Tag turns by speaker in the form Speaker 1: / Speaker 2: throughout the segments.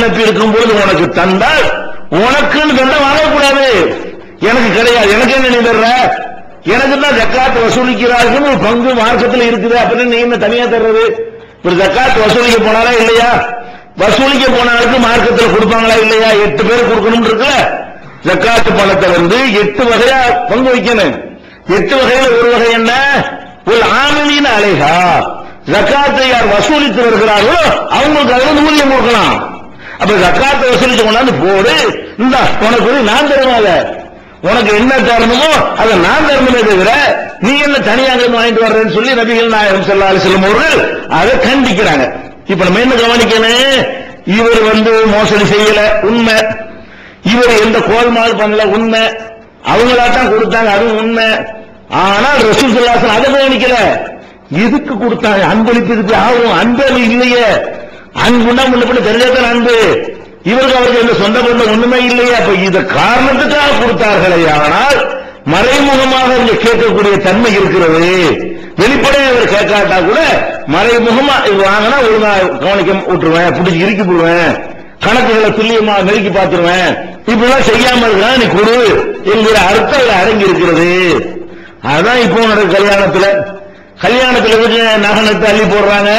Speaker 1: அனுப்பி இருக்கும் பொழுது உனக்கு தந்தால் உனக்குன்னு தந்தா வாங்கக்கூடாது. எனக்கு கிடையாது. எனக்கு என்ன நீ தர்ற? எனக்கு தான் ஜக்காத் வசூலிக்கிறார்கள். ஒரு பங்கு மார்க்கத்தில் இருக்குது. அப்படின்னு நீ என்ன தனியா தர்றது? ஒரு ஜக்காத் வசூலிக்க போனாரா இல்லையா? வசூலிக்க போனாலுக்கு மார்க்கத்தில் கொடுப்பாங்களா இல்லையா? எட்டு பேர் கொடுக்கணும் இருக்குல்ல. ஜக்காத்து பணத்தை வந்து எட்டு வகையா பங்கு வைக்கணும். எட்டு வகையில ஒரு வகை என்ன? ஒரு ஆமினின் அலைகா ஜக்காத்தை யார் வசூலித்து வருகிறார்களோ அவங்களுக்கு அதுல ஊதியம் கொடுக்கலாம். அப்ப ஜக்காத்தை வசூலிச்சு கொண்டாந்து போடு. இந்த உனக்கு நான் தருவாங்க உனக்கு என்ன தரணுமோ அதை நான் தரணுமே தவிர நீ என்ன தனியாக இருந்து வாங்கிட்டு வர்றேன்னு சொல்லி நபிகள் நாயகம் ஸல்லல்லாஹு செல்லும் அவர்கள் அதை கண்டிக்கிறாங்க. இப்ப நம்ம என்ன கவனிக்கணும்? இவர் வந்து மோசடி செய்யல உண்மை. இவர் எந்த கோல்மால் பண்ணல உண்மை. அவங்களா தான் கொடுத்தாங்க அதுவும் உண்மை. ஆனால் ரசூல் சொல்லாசன் அதை கவனிக்கல. எதுக்கு கொடுத்தாங்க? அன்பளிப்பு ஆகும் அன்பு இல்லையே. அன்புண்டா முன்ன பின்ன தெரிஞ்சதான் அன்பு. இவருக்கு அவருக்கு எந்த சொந்த பந்தம் ஒண்ணுமே இல்லையே. அப்ப இத காரணத்துக்காக கொடுத்தார்களே. ஆனால் மறைமுகமாக இங்க கேட்கக்கூடிய தன்மை இருக்கிறது. வெளிப்படையா இவர் கேட்காட்டா கூட மறைமுகமா இது வாங்கினா ஒழுங்கா கவனிக்க விட்டுருவேன் பிடிச்சி இறுக்கி போடுவேன் கணக்குகளை துல்லியமா நெருக்கி பார்த்துருவேன். இப்படிலாம் செய்யாம இருக்கா நீ கொடு. என்கிற அர்த்தம் இதுல அடங்கி இருக்கிறது. அதான் இப்போ நடக்கு கல்யாணத்துல. கல்யாணத்துல வீட்டு நகனத்தை அள்ளி போடுறாங்க.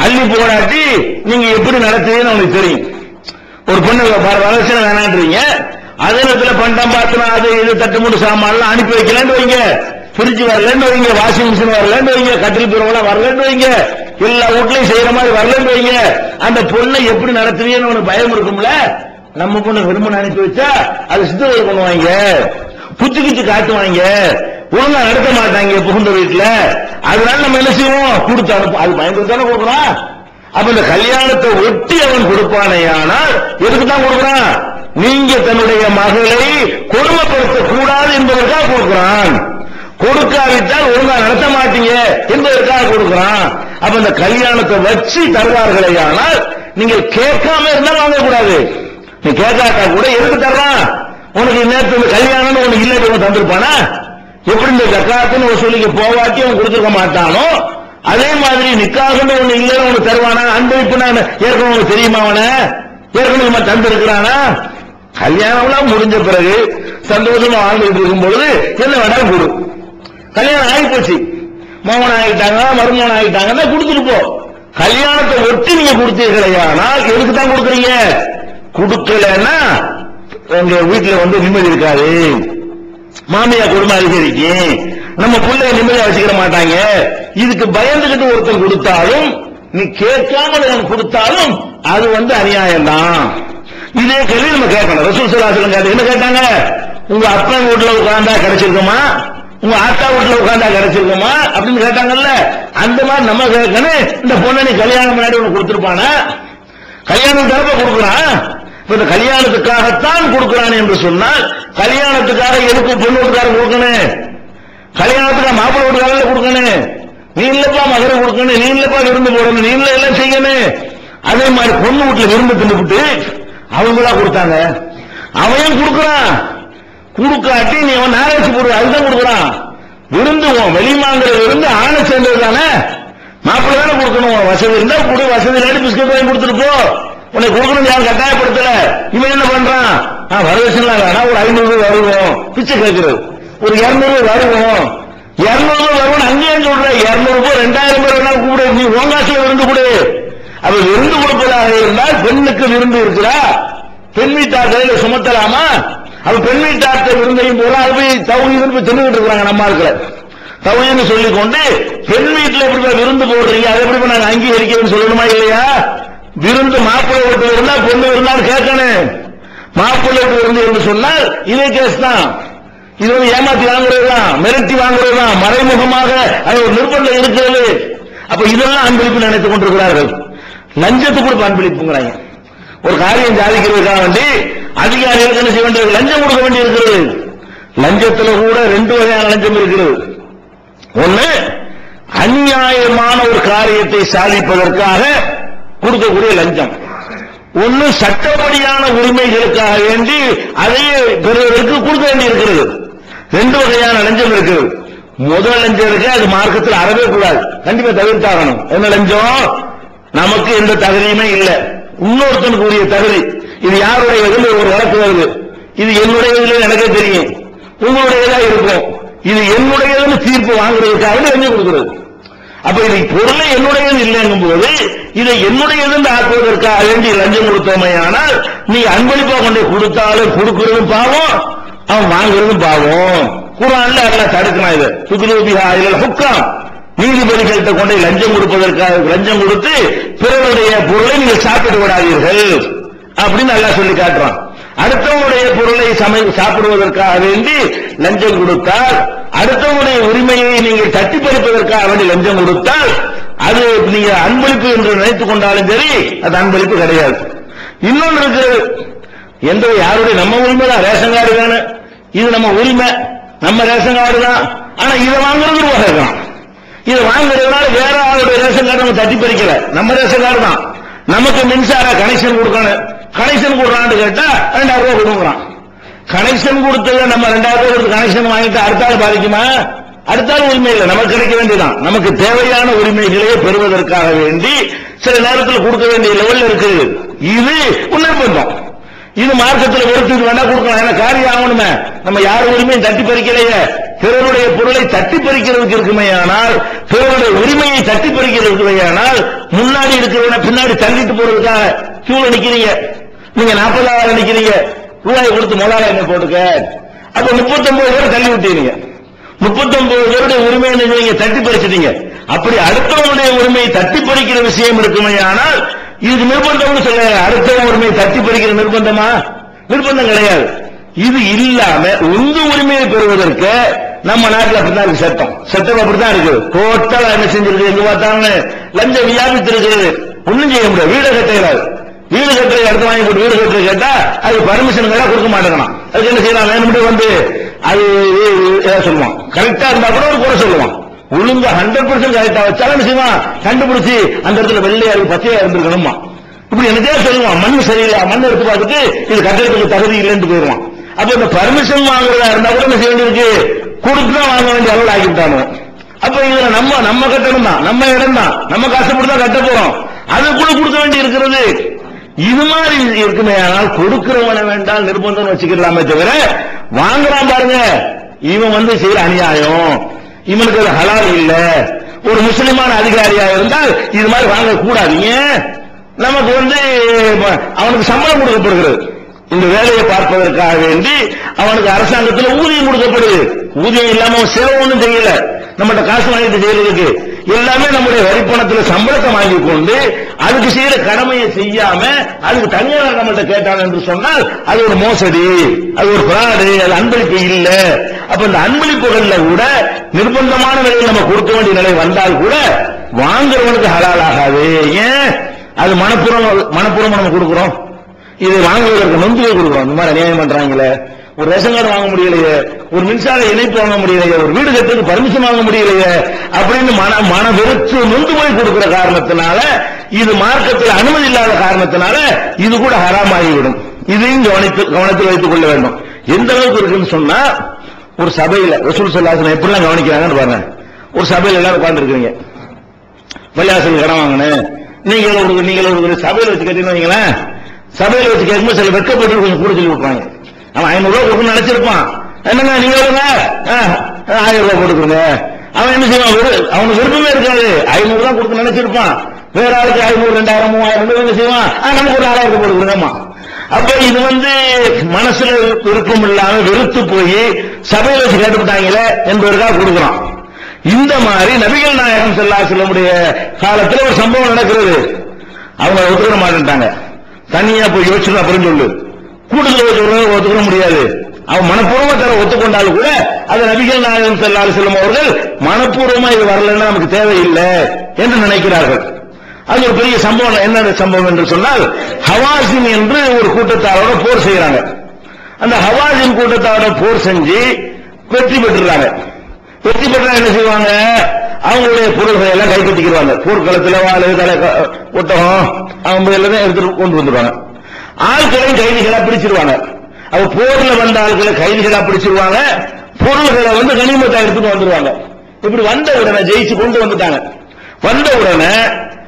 Speaker 1: அள்ளி போடாட்டி நீங்க எப்படி நடத்துவீங்கன்னு உங்களுக்கு தெரியும். ஒரு பொண்ணு வளர்ச்சி வேணான்றீங்க. அதே நேரத்தில் பண்டம் பாத்திரம் அது இது தட்டு மூட்டு சாமான்லாம் அனுப்பி வைக்கலன்னு வைங்க. ஃப்ரிட்ஜ் வரலன்னு வைங்க வாஷிங் மிஷின் வரலன்னு வைங்க கட்டில் பிறவெல்லாம் வரலன்னு வைங்க. எல்லா வீட்லயும் செய்யற மாதிரி வரலன்னு வைங்க. அந்த பொண்ணை எப்படி நடத்துவீங்கன்னு உனக்கு பயம் இருக்கும்ல? நம்ம பொண்ணு விரும்பணும் அனுப்பி வச்சா அது சித்தவர்கள் பண்ணுவாங்க புச்சு கிச்சு காட்டுவாங்க. ஒழுங்கா நடத்த மாட்டாங்க புகுந்த வீட்டுல. அதனால நம்ம என்ன செய்வோம்? கொடுத்து அனுப்ப. அது பயன்படுத்தானே கொடுக்குறான் அப்ப இந்த கல்யாணத்தை ஒட்டி அவன் கொடுப்பானே ஆனால் எதுக்கு தான் கொடுக்குறான்? நீங்க தன்னுடைய மகளை கொடுமைப்படுத்த கூடாது என்பதற்காக கொடுக்குறான். கொடுக்காவிட்டால் ஒழுங்கா நடத்த மாட்டீங்க என்பதற்காக கொடுக்குறான். அப்ப இந்த கல்யாணத்தை வச்சு தருவார்களே ஆனால் நீங்கள் கேட்காம இருந்தா வாங்கக்கூடாது. நீ கேட்காட்டா கூட எதுக்கு தர்றான்? உனக்கு நேற்று இந்த கல்யாணம்னு உனக்கு இல்லை தந்திருப்பானா? எப்படி இந்த ஜக்காத்துன்னு ஒரு போவாட்டி அவன் கொடுத்துருக்க மாட்டானோ? அதே மாதிரி நிக்காகன்னு ஒண்ணு இல்லைன்னு உனக்கு தருவானா? அன்பளிப்பு நான் ஏற்கனவே உனக்கு தெரியுமா அவனை? ஏற்கனவே இவன் தந்திருக்கிறானா? கல்யாணம்லாம் முடிஞ்ச பிறகு சந்தோஷமா வாழ்ந்துட்டு இருக்கும் பொழுது என்ன வேணாலும் கொடு. கல்யாணம் ஆகி போச்சு மோகன் ஆகிட்டாங்க மருமகன் ஆகிட்டாங்கன்னா கொடுத்துட்டு போ. கல்யாணத்தை ஒட்டி நீங்க கொடுத்தீர்களே ஆனால் எதுக்கு தான் கொடுக்குறீங்க? கொடுக்கலன்னா உங்க வீட்டுல வந்து நிம்மதி இருக்காது. மாமியா குடும்பம் அதிகரிக்கு. நம்ம பிள்ளைய நிம்மதியா வச்சுக்கிற மாட்டாங்க. இதுக்கு பயந்துகிட்டு ஒருத்தன் கொடுத்தாலும் நீ கேட்காமல் கொடுத்தாலும் அது வந்து அநியாயம் தான் இதே கேள்வி நம்ம கேட்கணும். ரசூல் சலாசலம் கேட்டு என்ன கேட்டாங்க? உங்க அப்பா வீட்டுல உட்கார்ந்தா கிடைச்சிருக்குமா? உங்க ஆத்தா வீட்டுல உட்கார்ந்தா கிடைச்சிருக்குமா? அப்படின்னு கேட்டாங்கல்ல. அந்த மாதிரி நம்ம கேட்கணும். இந்த பொண்ணை நீ கல்யாணம் முன்னாடி உனக்கு கொடுத்துருப்பானா? கல்யாணம் தரப்ப கொடுக்குறான் இந்த கல்யாணத்துக்காகத்தான் கொடுக்கிறான் என்று சொன்னால் கல்யாணத்துக்காக எதுக்கு பொண்ணு வீட்டுக்காரன் கொடுக்கணும்? கல்யாணத்துக்காக மாப்பிள்ளை வீட்டுக்காரங்க கொடுக்கணும். நீ இல்லப்பா மகரை கொடுக்கணும். நீ இல்லப்பா விருந்து போடணும். நீ இல்ல எல்லாம் செய்யணும். அதே மாதிரி பொண்ணு வீட்டுல விருந்து தின்னுபிட்டு அவங்களா கொடுத்தாங்க. அவன் கொடுக்கறான். கொடுக்காட்டி நீ அவன் நாராய்ச்சி போடுற அதுதான் கொடுக்கறான். விருந்து உன் வெளிமாங்கிற விருந்து ஆணை சேர்ந்தது தானே மாப்பிள்ளை தானே கொடுக்கணும். வசதி இருந்தா கொடு. வசதி இல்லாட்டி பிஸ்கட் வாங்கி கொடுத்துட்டு போ. உனக்கு கொடுக்கணும் யாரும் கட்டாயப்படுத்தல. இவன் என்ன பண்றான்? வரதட்சணா வேணா ஒரு ஐநூறு ரூபாய் வருவோம். பிச்சை கேட்கிறது. ஒரு இருநூறு ரூபாய் வருவோம். இருநூறு ரூபாய் வருவோம் அங்கேயே சொல்ற. இருநூறு ரூபாய் ரெண்டாயிரம் ரூபாய் வேணா கூட நீ ஓங்காசில விருந்து கொடு. அப்ப விருந்து கொடுப்பதாக இருந்தால் பெண்ணுக்கு விருந்து இருக்கிறா பெண் வீட்டார் சுமத்தலாமா? அவ பெண் வீட்டார்த்த விருந்தையும் போல அது போய் தௌஹீதுன்னு போய் தின்னுகிட்டு இருக்கிறாங்க நம்ம இருக்கிற தௌஹீதுன்னு சொல்லிக் கொண்டு பெண் வீட்டுல எப்படி விருந்து போடுறீங்க? அதை எப்படி நாங்கள் நாங்க அங்கீகரிக்கிறேன்னு சொல்லணுமா இல்லையா? விருந்து மாப்பிள்ளை வீட்டுல இருந்தா பொண்ணு இருந்தாலும் கேட்கணும் மாப்பிள்ளை விருந்து என்று சொன்னால் இதே கேஸ் தான். இது வந்து ஏமாத்தி வாங்குறது தான் மிரட்டி வாங்குறது தான் மறைமுகமாக அது ஒரு நிர்பந்தம் இருக்கிறது. அப்ப இதெல்லாம் அன்பளிப்பு நினைத்துக் கொண்டிருக்கிறார்கள். லஞ்சத்துக்கு கூட அன்பளிப்புங்கிறாங்க. ஒரு காரியம் சாதிக்கிறதுக்காக வேண்டி அதிகாரிகளுக்கு என்ன செய்ய வேண்டியது லஞ்சம் கொடுக்க வேண்டி இருக்கிறது லஞ்சத்துல கூட ரெண்டு வகையான லஞ்சம் இருக்கிறது ஒண்ணு அநியாயமான ஒரு காரியத்தை சாதிப்பதற்காக கொடுக்கக்கூடிய லஞ்சம். ஒண்ணு சட்டப்படியான உரிமைகளுக்காக வேண்டி அதையே பெறுவதற்கு கொடுக்க வேண்டி இருக்கிறது ரெண்டு வகையான லஞ்சம் இருக்குது முதல் லஞ்சம் இருக்கு அது மார்க்கத்தில் அறவே கூடாது. கண்டிப்பா தவிர்த்தாகணும். என்ன லஞ்சம்? நமக்கு எந்த தகுதியுமே இல்லை. இன்னொருத்தனுக்கு உரிய தகுதி இது யாருடைய இதில் ஒரு வழக்கு வருது? இது என்னுடையதுல எனக்கே தெரியும். உங்களுடையதா இருக்கும். இது என்னுடையதுன்னு தீர்ப்பு வாங்குறதுக்காக லஞ்சம் கொடுக்கிறது. அப்ப இது பொருளை என்னுடையது இல்லைங்கும் போது இதை என்னுடையது ஆக்குவதற்காக வேண்டி லஞ்சம் கொடுத்தோமே ஆனால் நீ அன்பளிப்பா கொண்டு கொடுத்தாலும் கொடுக்கிறதும் பாவம் அவன் வாங்குறதும் பாவம். குரான்ல எல்லாம் தடுக்கணும் இது. சுகுலூபிஹா இல்ல ஹுக்கம். நீதிபதிகள்கிட்ட கொண்டு லஞ்சம் கொடுப்பதற்காக லஞ்சம் கொடுத்து பிறருடைய பொருளை நீங்கள் சாப்பிட்டு விடாதீர்கள் அப்படின்னு நல்லா சொல்லி காட்டுறான். அடுத்தவனுடைய பொருளை சமை சாப்பிடுவதற்காக வேண்டி லஞ்சம் கொடுத்தால் அடுத்தவனுடைய உரிமையை நீங்கள் தட்டி பறிப்பதற்காக வேண்டி லஞ்சம் கொடுத்தால் அது நீங்க அன்பளிப்பு என்று நினைத்துக் கொண்டாலும் சரி அது அன்பளிப்பு கிடையாது. இன்னொன்று இருக்கு எந்த யாருடைய நம்ம உரிமை தான்? ரேஷன் கார்டு வேணும் இது நம்ம உரிமை. நம்ம ரேஷன் கார்டு தான். ஆனா இதை வாங்குறது ரூபாய் இருக்கான் இதை வாங்குறதுனால வேற ஆளுடைய ரேஷன் கார்டு நம்ம தட்டி பறிக்கல நம்ம ரேஷன் கார்டு தான். நமக்கு மின்சார கனெக்ஷன் கொடுக்கணும். கனெக்ஷன் கொடுறான்னு கேட்டா ரெண்டாயிரம் ரூபாய் கொடுக்குறான் கனெக்ஷன் கொடுத்தது நம்ம ரெண்டாயிரம் ரூபாய் கொடுத்து கனெக்ஷன் வாங்கிட்டு அடுத்த ஆள் பாதிக்குமா? அடுத்தாலும் உரிமை இல்லை நமக்கு கிடைக்க வேண்டியதான் நமக்கு தேவையான உரிமைகளை பெறுவதற்காக வேண்டி சில நேரத்தில் கொடுக்க வேண்டிய லெவல் இருக்கு. இது உணர்பந்தம் இது மார்க்கத்தில் வெறுத்துக்கு வேணா கொடுக்கலாம். ஏன்னா காரியம் ஆகணுமே. நம்ம யார் உரிமையும் தட்டி பறிக்கலையே. பிறருடைய பொருளை தட்டி பறிக்கிறதுக்கு இருக்குமே ஆனால் பிறருடைய உரிமையை தட்டி பறிக்கிறதுக்கு ஆனால் முன்னாடி இருக்கிறவன பின்னாடி தள்ளிட்டு போறதுக்காக கியூல நிக்கிறீங்க நீங்க நாற்பதாயிரம் நிக்கிறீங்க ரூபாய் கொடுத்து முதலாயிரம் போட்டுக்க அப்ப முப்பத்தொன்பது பேர் தள்ளி விட்டீங்க. முப்பத்தொன்பது பேருடைய உரிமையை நீங்க தட்டி பறிச்சிட்டீங்க. அப்படி அடுத்தவனுடைய உரிமையை தட்டி பறிக்கிற விஷயம் இருக்குமே ஆனால் இது நிர்பந்தம்னு சொல்ல அடுத்தவன் உரிமையை தட்டி பறிக்கிற நிர்பந்தமா? நிர்பந்தம் கிடையாது. இது இல்லாம உங்க உரிமையை பெறுவதற்கு நம்ம நாட்டில் அப்படிதான் இருக்கு சட்டம். சட்டம் அப்படிதான் இருக்கு. டோட்டலா என்ன செஞ்சிருக்கு எங்க பார்த்தாலும் லஞ்சம் வியாபித்திருக்கிறது. ஒண்ணும் செய்ய முடியாது. வீடு கட்டுகிறார். வீடு கட்டுறது இடத்த வாங்கி போட்டு வீடு கட்டுறது கேட்டா அது பர்மிஷன் கேட்டா கொடுக்க மாட்டேங்கிறான். அதுக்கு என்ன செய்யலாம்? வேணும்னு வந்து அது ஏதாவது சொல்லுவான். கரெக்டா இருந்தா கூட ஒரு குறை சொல்லுவான். ஒழுங்கா ஹண்ட்ரட் பர்சன்ட் கரெக்டா வச்சாலும் என்ன செய்வான்? கண்டுபிடிச்சு அந்த இடத்துல வெள்ளையா இருக்கு பச்சையா இருந்திருக்கணுமா இப்படி எனக்கே சொல்லுவான். மண் சரியில்லை மண் எடுத்து பார்த்துட்டு இது கட்டடத்துக்கு தகுதி இல்லைன்னு போயிடுவான். அப்ப இந்த பர்மிஷன் வாங்குறதா இருந்தா கூட என்ன செய்ய வேண்டியிருக்கு? கொடுத்து தான் வாங்க வேண்டிய அளவு ஆக்கிட்டானு அப்ப இதுல நம்ம நம்ம கட்டணும் தான் நம்ம இடம் தான் நம்ம கஷ்டப்பட்டு தான் கட்ட போறோம். அது கூட கொடுக்க வேண்டி இருக்கிறது இது மாதிரி இருக்குமே ஆனால் கொடுக்கிறவனை வேண்டாம் நிர்பந்தம் வச்சுக்கலாமே தவிர வாங்குறான் பாருங்க இவன் வந்து செய்யற அநியாயம். இவனுக்கு அது ஹலால் இல்ல. ஒரு முஸ்லிமான அதிகாரியா இருந்தால் இது மாதிரி வாங்க கூடாதீங்க நமக்கு வந்து அவனுக்கு சம்பளம் கொடுக்கப்படுகிறது. இந்த வேலையை பார்ப்பதற்காக வேண்டி அவனுக்கு அரசாங்கத்தில் ஊதியம் கொடுக்கப்படுது. ஊதியம் இல்லாம செலவு ஒன்றும் செய்யல. நம்மகிட்ட காசு வாங்கிட்டு செய்யறதுக்கு எல்லாமே நம்முடைய வரிப்பணத்தில் சம்பளத்தை வாங்கி கொண்டு அதுக்கு செய்யற கடமையை செய்யாம அதுக்கு தனியார் நம்மகிட்ட கேட்டாங்க என்று சொன்னால் அது ஒரு மோசடி அது ஒரு பிராடு அது அன்பளிப்பு இல்லை. அப்ப இந்த அன்பளிப்புகள்ல கூட நிர்பந்தமான நிலையில் நம்ம கொடுக்க வேண்டிய நிலை வந்தால் கூட வாங்குறவனுக்கு ஹலால் ஆகாது. ஏன்? அது மனப்புறம் மனப்புறம் நம்ம கொடுக்கிறோம். இது வாங்குவதற்கு நொந்து கொடுக்கிறோம். இந்த மாதிரி அநியாயம் பண்றாங்களே. ஒரு ரேஷன் கார்டு வாங்க முடியலையே ஒரு மின்சார இணைப்பு வாங்க முடியலையே ஒரு வீடு கட்டுறதுக்கு பர்மிஷன் வாங்க முடியலையே அப்படின்னு மன மன வெறுத்து நொந்து போய் கொடுக்கிற காரணத்தினால இது மார்க்கத்தில் அனுமதி இல்லாத காரணத்தினால இது கூட ஹராமாகிவிடும். இதையும் கவனித்து கவனத்தில் வைத்துக் கொள்ள வேண்டும். எந்த அளவுக்கு இருக்குன்னு சொன்னா ஒரு சபையில ரசூல் சொல்லாசனம் எப்படிலாம் கவனிக்கிறாங்கன்னு பாருங்க. ஒரு சபையில் எல்லாரும் உட்காந்துருக்கீங்க இருக்கிறீங்க பள்ளியாசல் கடன் வாங்கினேன் நீங்க ஒரு நீங்க ஒரு சபையில் வச்சு கேட்டீங்கன்னு வைங்களேன். சபையில் வச்சு கேட்கும்போது சில வெட்கப்பட்டு கொஞ்சம் கூட சொல்லி விட்டுறாங்க அவன் ஐநூறு ரூபா கொடுக்கணும்னு நினைச்சிருப்பான். என்னங்க நீங்க வருங்க ஆ, ஆயிரம் ரூபாய் போட்டுக்கோங்க அவன் என்ன செய்வான்? அவனுக்கு விருப்பமே இருக்காது. ஐநூறு தான் கொடுக்க நினைச்சிருப்பான். வேற ஆளுக்கு ஐநூறு ரெண்டாயிரம் மூவாயிரம் ரூபாய் என்ன செய்வான்? ஆ, நமக்கு ஒரு ஆறாயிரம் ரூபாய் கொடுக்குறேம்மா அப்ப இது வந்து மனசுல விருப்பம் இல்லாம வெறுத்து போய் சபையில வச்சு கேட்டுவிட்டாங்களே என்பதற்காக கொடுக்குறான் இந்த மாதிரி நபிகள் நாயகம் செல்லா செல்லமுடைய காலத்துல ஒரு சம்பவம் நடக்கிறது. அவங்க ஒத்துக்கிற மாட்டேன்ட்டாங்க. தனியா போய் யோசிச்சு அப்புறம் சொல்லு கூட்டத்தில் ஒத்துக்கிறவங்க ஒத்துக்கிற முடியாது. அவன் மனப்பூர்வமா தர ஒத்துக்கொண்டாலும் கூட அது நபிகள் நாயகம் செல்லால் செல்லும் அவர்கள் மனப்பூர்வமா இது வரலன்னா நமக்கு தேவையில்லை என்று நினைக்கிறார்கள். அது ஒரு பெரிய சம்பவம். என்ன சம்பவம் என்று சொன்னால் ஹவாசின் என்று ஒரு கூட்டத்தாரோட போர் செய்யறாங்க அந்த ஹவாசின் கூட்டத்தாரோட போர் செஞ்சு வெற்றி பெற்றுறாங்க. வெற்றி பெற்றா என்ன செய்வாங்க? அவங்களுடைய பொருள்களை எல்லாம் கைப்பற்றிக்கிறாங்க போர்க்களத்தில் வாழை தலை க- ஒட்டகம் அவங்க எல்லாமே எடுத்துட்டு கொண்டு வந்துடுவாங்க. ஆட்களையும் கைதிகளா பிடிச்சிருவாங்க அவ போர்ல வந்த ஆட்களை கைதிகளா பிடிச்சிருவாங்க பொருள்களை வந்து கனிமத்தா எடுத்துட்டு வந்துருவாங்க. இப்படி வந்த உடனே ஜெயிச்சு கொண்டு வந்துட்டாங்க. வந்த உடனே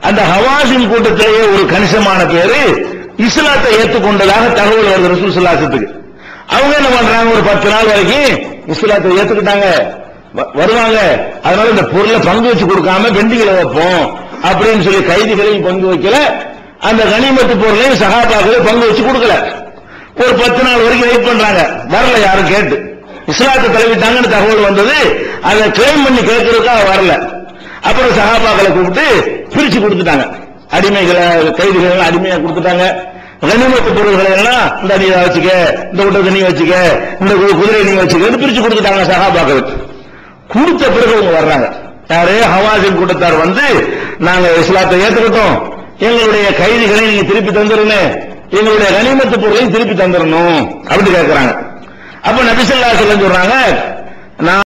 Speaker 1: அந்த ஹவாசின் கூட்டத்திலேயே ஒரு கணிசமான பேரு இஸ்லாத்தை ஏற்றுக்கொண்டதாக தகவல் வருது ரசூல் சுல்லாசத்துக்கு அவங்க என்ன பண்றாங்க? ஒரு பத்து நாள் வரைக்கும் இஸ்லாத்தை ஏத்துக்கிட்டாங்க. வ- வருவாங்க. அதனால இந்த பொருளை பங்கு வச்சு கொடுக்காம பெண்டிகளை வைப்போம் அப்படின்னு சொல்லி கைதிகளையும் பங்கு வைக்கல. அந்த கனிமத்து பொருளையும் சகாபாக்களை பங்கு வச்சு கொடுக்கல. ஒரு பத்து நாள் வரைக்கும் வெயிட் பண்றாங்க. வரல யாரும் கேட்டு. இஸ்லாத்தை தலைவிட்டாங்கன்னு தகவல் வந்தது. அதை கிளைம் பண்ணி கேட்கறதுக்காக வரல. அப்புறம் சகாபாக்களை கூப்பிட்டு பிரிச்சு கொடுத்துட்டாங்க. அடிமைகளை கைதிகளை அடிமையா கொடுத்துட்டாங்க. கனிமத்து பொருள்களை எல்லாம் இந்த நீ வச்சுக்க இந்த விட்டத்தை நீ வச்சுக்க இந்த கு- குதிரையை நீ வச்சுக்க பிரிச்சு கொடுத்துட்டாங்க சகாபாக்களுக்கு கொடுத்த பிறகு அவங்க வர்றாங்க. யாரே ஹவாசின் கூட்டத்தார் வந்து நாங்க இஸ்லாத்தை ஏத்துக்கிட்டோம். எங்களுடைய கைதிகளை நீங்க திருப்பி தந்துருங்க. எங்களுடைய கனிமத்து பொருளையும் திருப்பி தந்துடணும் அப்படின்னு கேட்கிறாங்க அப்ப நபிசல்லா சொல்ல சொல்றாங்க நான்